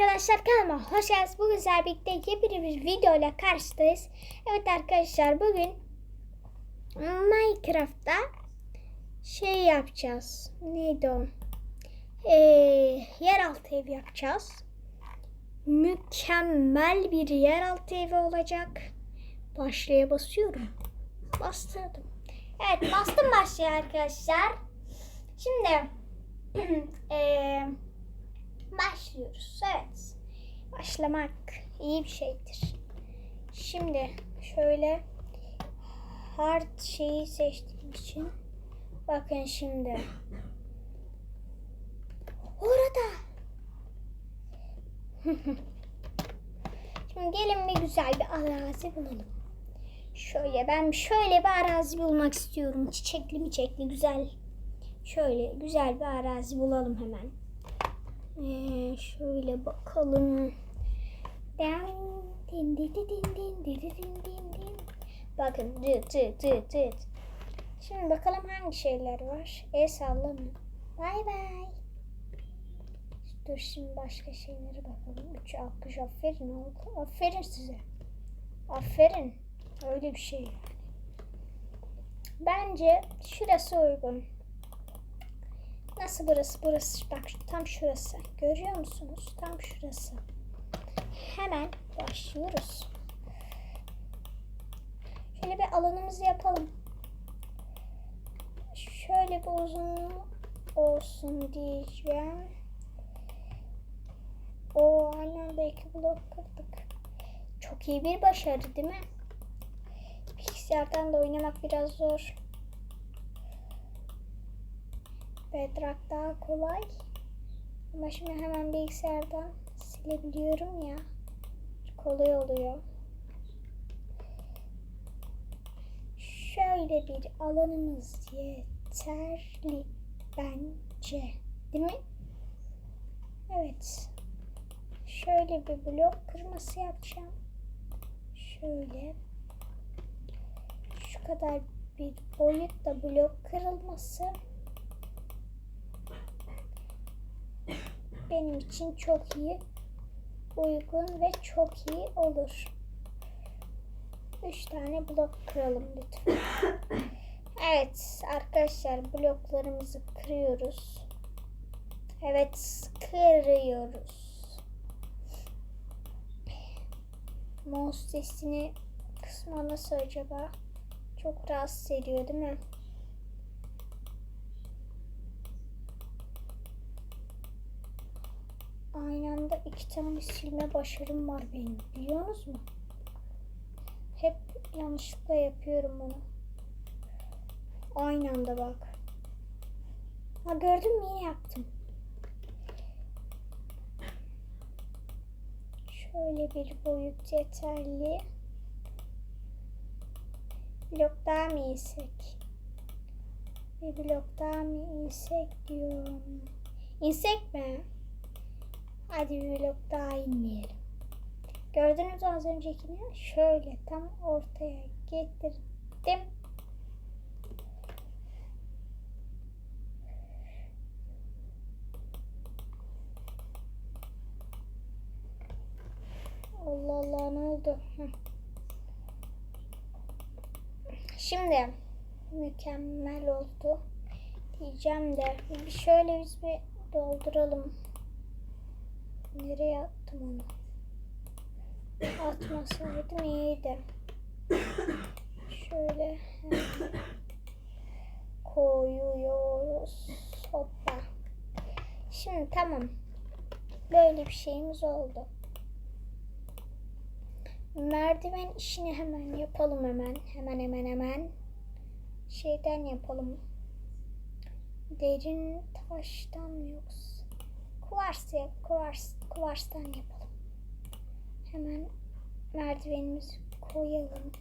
arkadaşlar kanalıma hoş geldiniz. Bugün sizlerle birlikte yepyeni bir video ile karşınızdayız. Evet arkadaşlar bugün Minecraft'ta şey yapacağız. Neydi o? Ee, yeraltı evi yapacağız. Mükemmel bir yeraltı evi olacak. Başlaya basıyorum. Bastırdım. Evet bastım başlaya arkadaşlar. Şimdi eee Başlıyoruz. Evet. Başlamak iyi bir şeydir. Şimdi şöyle hard şeyi seçtiğim için bakın şimdi. Orada. şimdi gelin bir güzel bir arazi bulalım. Şöyle ben şöyle bir arazi bulmak istiyorum. Çiçekli miçekli güzel. Şöyle güzel bir arazi bulalım hemen. Ee, şöyle bakalım. Bakın dıt dıt dıt dıt. Şimdi bakalım hangi şeyler var. El sallamayın. Bay bay. Dur şimdi başka şeylere bakalım. Üç alkış aferin oldu. Aferin size. Aferin. Öyle bir şey. Bence şurası uygun. Nasıl burası? Burası bak tam şurası. Görüyor musunuz? Tam şurası. Hemen başlıyoruz. Şöyle bir alanımızı yapalım. Şöyle bir uzun olsun diyeceğim. O aynen belki blok kırdık. Çok iyi bir başarı değil mi? Bilgisayardan da oynamak biraz zor. Bedrock daha kolay. Ama şimdi hemen bilgisayardan silebiliyorum ya. Kolay oluyor. Şöyle bir alanımız yeterli bence. Değil mi? Evet. Şöyle bir blok kırması yapacağım. Şöyle. Şu kadar bir boyutta blok kırılması. Benim için çok iyi uygun ve çok iyi olur. Üç tane blok kıralım lütfen. Evet arkadaşlar bloklarımızı kırıyoruz. Evet kırıyoruz. Mouse sesini kısma nasıl acaba? Çok rahatsız ediyor değil mi? Aynı anda iki tane silme başarım var benim. Biliyorsunuz mu? Hep yanlışlıkla yapıyorum bunu. Aynı anda bak. Ha gördün mü yine yaptım. Şöyle bir boyut yeterli. Blok daha mı insek? Bir blok daha mı insek diyorum. İnsek mi? Hadi blok daha inmeyelim. Gördünüz az öncekini? Şöyle tam ortaya getirdim. Allah Allah ne oldu? Şimdi mükemmel oldu diyeceğim de şöyle biz bir dolduralım. Nereye attım onu? Atmasaydım iyiydi. Şöyle koyuyoruz. Hoppa. Şimdi tamam. Böyle bir şeyimiz oldu. Merdiven işini hemen yapalım hemen. Hemen hemen hemen. Şeyden yapalım. Derin taştan yoksa? Kuvars. Kuvars, kuvarstan yapalım. Hemen merdivenimizi koyalım.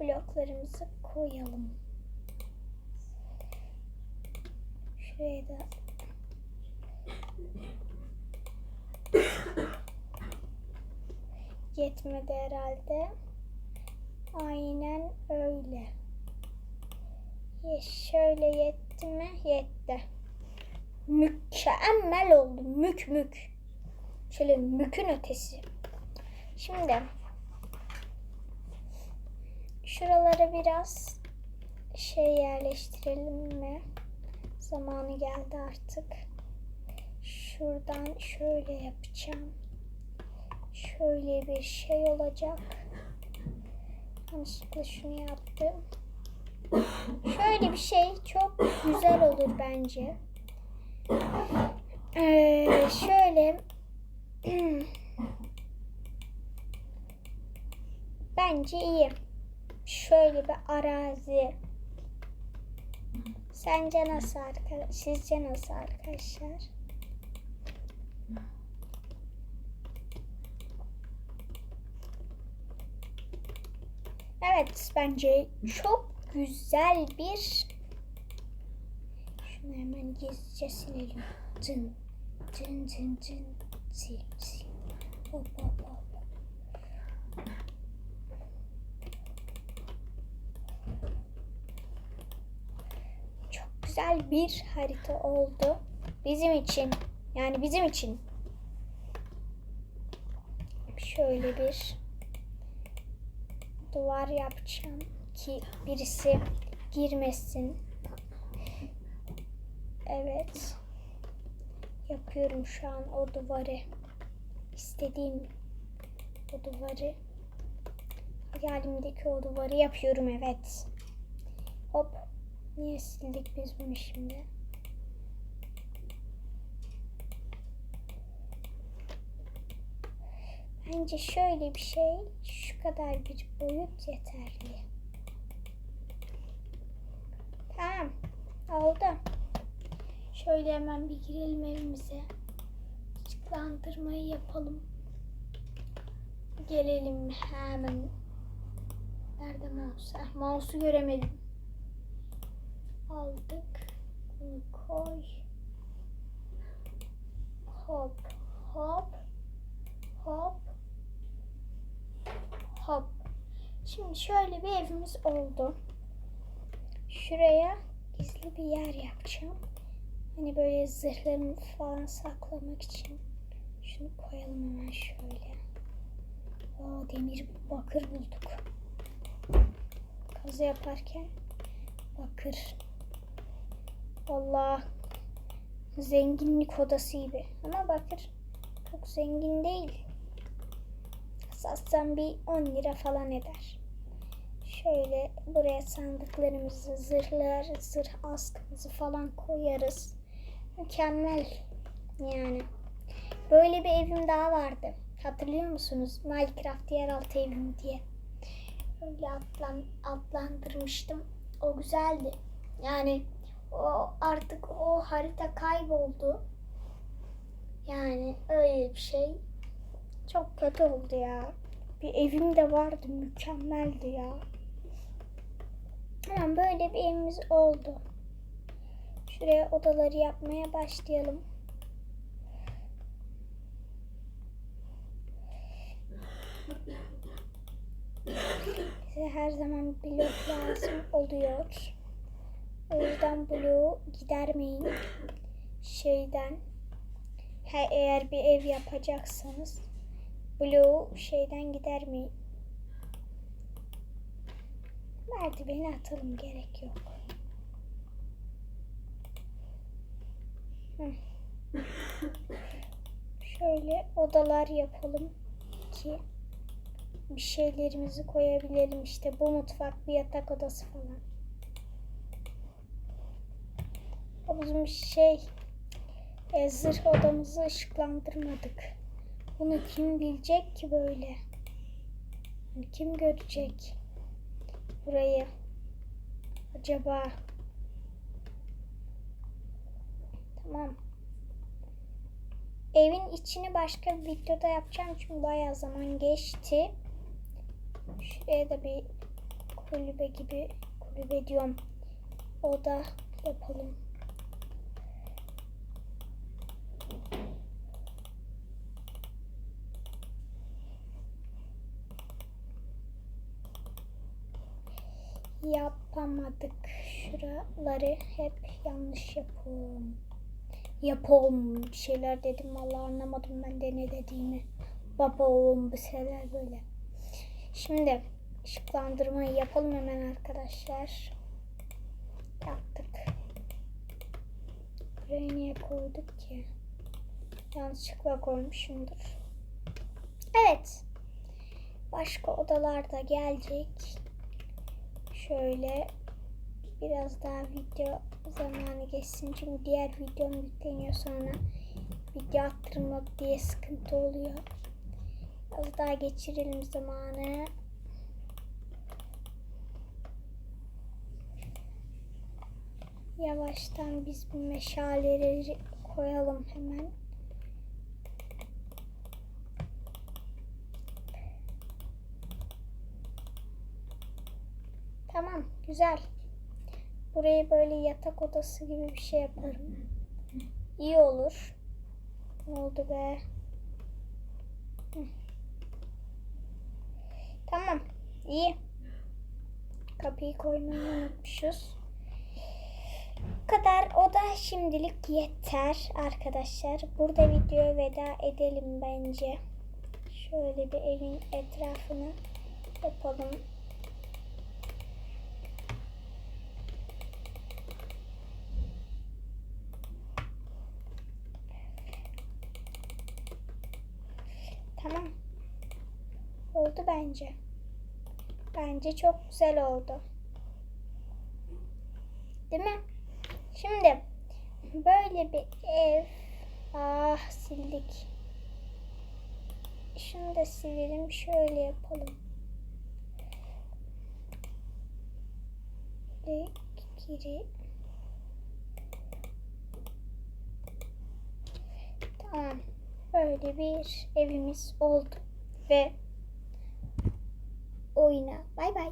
Bloklarımızı koyalım. Şuraya da yetmedi herhalde. Aynen öyle. Şöyle yetti mi? Yetti. Mükemmel oldu. Mük mük. Şöyle mükün ötesi. Şimdi şuralara biraz şey yerleştirelim mi? Zamanı geldi artık. Şuradan şöyle yapacağım. Şöyle bir şey olacak. Yanlışlıkla şunu yaptım. Şöyle bir şey çok güzel olur bence. Ee, şöyle bence iyi. Şöyle bir arazi. Sence nasıl arkadaşlar? Sizce nasıl arkadaşlar? Evet bence çok güzel bir şunu hemen gizlice silelim. Cın cın cın cın sil sil. Hop hop hop. Çok güzel bir harita oldu. Bizim için. Yani bizim için. Şöyle bir duvar yapacağım ki birisi girmesin. Evet. Yapıyorum şu an o duvarı. İstediğim o duvarı. Hayalimdeki o duvarı yapıyorum evet. Hop. Niye sildik biz bunu şimdi? Bence şöyle bir şey, şu kadar bir boyut yeterli. Tamam, oldu. Şöyle hemen bir girelim evimize. Işıklandırmayı yapalım. Gelelim hemen. Nerede mouse? Ah, mouse'u göremedim. Aldık. Bunu koy. Hop, hop, hop, hop. Şimdi şöyle bir evimiz oldu. Şuraya gizli bir yer yapacağım. Hani böyle zırhlarımı falan saklamak için. Şunu koyalım hemen şöyle. Aa, demir bakır bulduk. Kazı yaparken bakır. Vallahi zenginlik odası gibi. Ama bakır çok zengin değil. Satsam bir 10 lira falan eder. Şöyle buraya sandıklarımızı, zırhlar, zırh askımızı falan koyarız. Mükemmel yani. Böyle bir evim daha vardı. Hatırlıyor musunuz? Minecraft yeraltı evim diye. Öyle adlan, adlandırmıştım. O güzeldi. Yani o artık o harita kayboldu. Yani öyle bir şey. Çok kötü oldu ya. Bir evim de vardı. Mükemmeldi ya. Tamam böyle bir evimiz oldu. Şuraya odaları yapmaya başlayalım. Bize her zaman blok lazım oluyor. O yüzden bloğu gidermeyin. Şeyden he, eğer bir ev yapacaksanız bloğu şeyden gidermeyin. Merdiveni atalım gerek yok. Şöyle odalar yapalım ki bir şeylerimizi koyabilelim işte bu mutfak bir yatak odası falan. O bizim şey e, zırh odamızı ışıklandırmadık. Bunu kim bilecek ki böyle? Kim görecek burayı? Acaba? Tamam. Evin içini başka bir videoda yapacağım çünkü bayağı zaman geçti. Şuraya da bir kulübe gibi kulübe diyorum. Oda yapalım. Yapamadık. Şuraları hep yanlış yapıyorum. Yapalım bir şeyler dedim. Vallahi anlamadım ben de ne dediğimi. Baba oğlum bir şeyler böyle. Şimdi ışıklandırmayı yapalım hemen arkadaşlar. Yaptık. Buraya niye koyduk ki? Yanlışlıkla koymuşumdur. Evet. Başka odalarda gelecek. Şöyle biraz daha video zamanı geçsin. Çünkü diğer videom yükleniyor sonra video attırmak diye sıkıntı oluyor. Az daha geçirelim zamanı. Yavaştan biz bu meşaleleri koyalım hemen. Tamam, güzel. Burayı böyle yatak odası gibi bir şey yaparım. İyi olur. Ne oldu be? Tamam, iyi. Kapıyı koymayı unutmuşuz. Bu kadar. O da şimdilik yeter arkadaşlar. Burada videoya veda edelim bence. Şöyle bir evin etrafını yapalım. Tamam. Oldu bence. Bence çok güzel oldu. Değil mi? Şimdi böyle bir ev. Ah sildik. Şunu da silelim. Şöyle yapalım. Ve giri. Tamam. Böyle bir evimiz oldu. Ve oyuna bay bay.